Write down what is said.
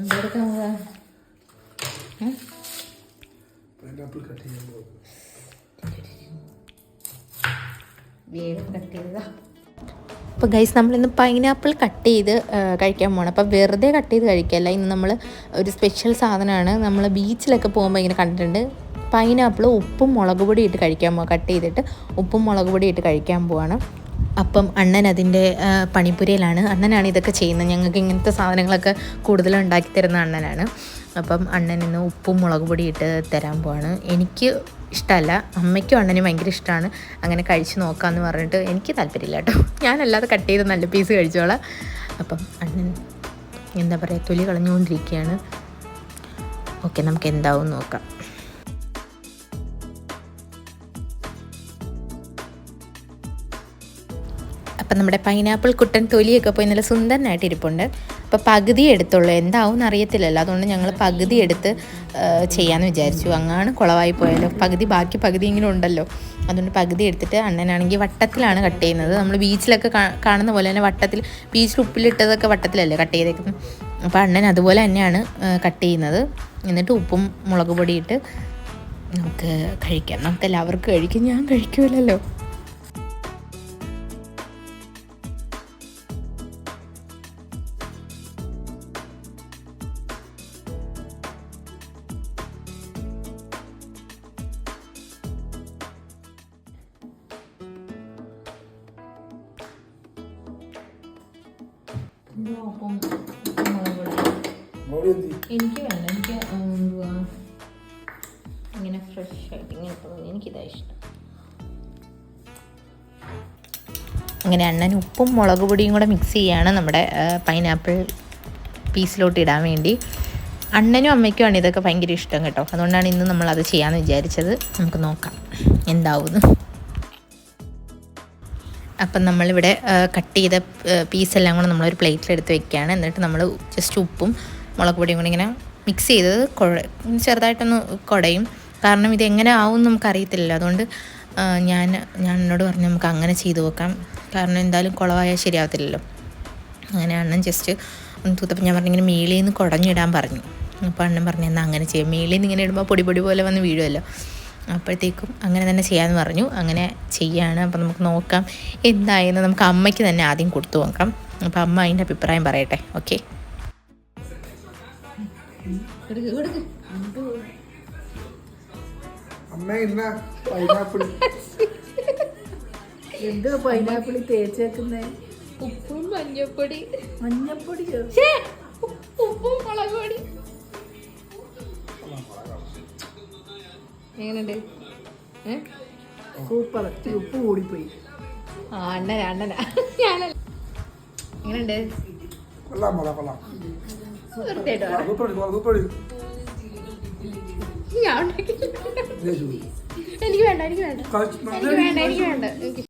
എന്തെടുക്കാൻ പോവാ? Pineapple cut ചെയ്യാൻ പോകും വേഗം കട്ട് ചെയ്തതാ. അപ്പോൾ ഗൈസ് നമ്മളിന്ന് പൈനാപ്പിൾ കട്ട് ചെയ്ത് കഴിക്കാൻ പോകണം അപ്പൊ വെറുതെ കട്ട് ചെയ്ത് കഴിക്കല്ല. ഇന്ന് നമ്മൾ ഒരു സ്പെഷ്യൽ സാധനമാണ്. നമ്മൾ ബീച്ചിലൊക്കെ പോകുമ്പോൾ ഇങ്ങനെ കണ്ടിട്ടുണ്ട്. പൈനാപ്പിൾ ഉപ്പും മുളക് പൊടി ഇട്ട് കഴിക്കാൻ പോകാം കട്ട് ചെയ്തിട്ട് ഉപ്പും മുളക് പൊടി ഇട്ട് കഴിക്കാൻ പോവാണ്. അപ്പം അണ്ണൻ അതിന്റെ പണിപ്പുരയിലാണ്. അണ്ണനാണ് ഇതൊക്കെ ചെയ്യുന്നത്. ഞങ്ങൾക്ക് ഇങ്ങനത്തെ സാധനങ്ങളൊക്കെ കൂടുതലും ഉണ്ടാക്കി തരുന്ന അണ്ണനാണ്. അപ്പം അണ്ണൻ ഇന്ന് ഉപ്പും മുളക് പൊടി ഇട്ട് തരാൻ പോവാണ്. എനിക്ക് ഇഷ്ടമല്ല. അമ്മയ്ക്കും അണ്ണനും ഭയങ്കര ഇഷ്ടമാണ്. അങ്ങനെ കഴിച്ച് നോക്കാമെന്ന് പറഞ്ഞിട്ട് എനിക്ക് താല്പര്യമില്ല കേട്ടോ. ഞാനല്ലാതെ കട്ട് ചെയ്ത് നല്ല പീസ് കഴിച്ചോളാം. അപ്പം അണ്ണൻ എന്താ പറയുക തൊലി കളഞ്ഞുകൊണ്ടിരിക്കുകയാണ്. ഓക്കെ നമുക്ക് എന്താവും നോക്കാം. അപ്പം നമ്മുടെ പൈനാപ്പിൾ കുട്ടൻ തൊലിയൊക്കെ പോയി നല്ല സുന്ദരനായിട്ട് ഇരിപ്പുണ്ട്. അപ്പോൾ പകുതി എടുത്തുള്ളൂ. എന്താവും അറിയത്തില്ലല്ലോ അതുകൊണ്ട് ഞങ്ങൾ പകുതി എടുത്ത് ചെയ്യാമെന്ന് വിചാരിച്ചു. അങ്ങാണ് കുളവായി പോയാലോ പകുതി ബാക്കി പകുതി ഇങ്ങനെ ഉണ്ടല്ലോ. അതുകൊണ്ട് പകുതി എടുത്തിട്ട് അണ്ണനാണെങ്കിൽ വട്ടത്തിലാണ് കട്ട് ചെയ്യുന്നത്. നമ്മൾ ബീച്ചിലൊക്കെ കാണുന്ന പോലെ തന്നെ വട്ടത്തിൽ ബീച്ചിൽ ഉപ്പിലിട്ടതൊക്കെ വട്ടത്തിലല്ലേ കട്ട് ചെയ്തേക്കുന്നത്. അപ്പോൾ അണ്ണൻ അതുപോലെ തന്നെയാണ് കട്ട് ചെയ്യുന്നത്. എന്നിട്ട് ഉപ്പും മുളക് പൊടിയിട്ട് നമുക്ക് കഴിക്കാം. നമുക്ക് എല്ലാവർക്കും കഴിക്കും. ഞാൻ കഴിക്കുമല്ലോ എനിക്ക് വേണ്ട എനിക്ക് എന്തുവാ? ഇങ്ങനെ ഫ്രഷ് ആയിട്ട് ഇങ്ങനെ തോന്നി. എനിക്കിതാ ഇഷ്ടം. അങ്ങനെ അണ്ണൻ ഉപ്പും മുളക് പൊടിയും കൂടെ മിക്സ് ചെയ്യാണ് നമ്മുടെ പൈനാപ്പിൾ പീസിലോട്ട് ഇടാൻ വേണ്ടി. അണ്ണനും അമ്മയ്ക്കുമാണ് ഇതൊക്കെ ഭയങ്കര ഇഷ്ടം കേട്ടോ. അതുകൊണ്ടാണ് ഇന്ന് നമ്മൾ അത് ചെയ്യാമെന്ന് വിചാരിച്ചത്. നമുക്ക് നോക്കാം. എന്താവുന്നു? അപ്പം നമ്മളിവിടെ കട്ട് ചെയ്ത പീസെല്ലാം കൂടെ നമ്മളൊരു പ്ലേറ്റിലെടുത്ത് വെക്കുകയാണ്. എന്നിട്ട് നമ്മൾ ജസ്റ്റ് ഉപ്പും മുളക് പൊടിയും കൂടി ഇങ്ങനെ മിക്സ് ചെയ്തത് കുഴ ചെറുതായിട്ടൊന്ന് കുടയും. കാരണം ഇത് എങ്ങനെ ആവും എന്ന് നമുക്കറിയത്തില്ലല്ലോ. അതുകൊണ്ട് ഞാൻ ഞാൻ എന്നോട് പറഞ്ഞു നമുക്ക് അങ്ങനെ ചെയ്ത് നോക്കാം. കാരണം എന്തായാലും കുളവായാൽ ശരിയാവത്തില്ലല്ലോ. അങ്ങനെ അണ്ണൻ ജസ്റ്റ് ഒന്ന് തൂത്തപ്പോൾ ഞാൻ പറഞ്ഞു ഇങ്ങനെ മേളിൽ നിന്ന് കുടഞ്ഞിടാൻ പറഞ്ഞു. അപ്പോൾ അണ്ണൻ പറഞ്ഞു എന്നാൽ അങ്ങനെ ചെയ്യാം. മേളിൽ നിന്ന് ഇങ്ങനെ ഇടുമ്പോൾ പൊടി പൊടി പോലെ വന്ന് വീഴുമല്ലോ അപ്പോഴത്തേക്കും അങ്ങനെ തന്നെ ചെയ്യാമെന്ന് പറഞ്ഞു. അങ്ങനെ ചെയ്യാണ്. അപ്പോൾ നമുക്ക് നോക്കാം എന്തായെന്ന് നമുക്ക് അമ്മയ്ക്ക് തന്നെ ആദ്യം കൊടുത്തു നോക്കാം. അപ്പോൾ അമ്മ അതിന്റെ അഭിപ്രായം പറയട്ടെ. ഓക്കെ. എന്തോ ഇന്ന പൈനാപ്പിൾ എന്താ പൈനാപ്പിൾ തേച്ചേക്കുന്നേ? ഉപ്പും മഞ്ഞപ്പൊടി. മഞ്ഞപ്പൊടി ഉപ്പും മുളക് പൊടി എങ്ങനെയുണ്ട്? സൂപ്പർ. ഉപ്പ് കൂടിപ്പോയി. ആ അണ്ണന അണ്ണനാ. ഞാനല്ല. എങ്ങനെയുണ്ട്? കൊള്ളാം കൊള്ളാം കൊള്ളാം. ഞാൻ. എനിക്ക് വേണ്ട എനിക്ക് വേണ്ട. എനിക്ക് വേണ്ട എനിക്ക് വേണ്ട. എനിക്ക്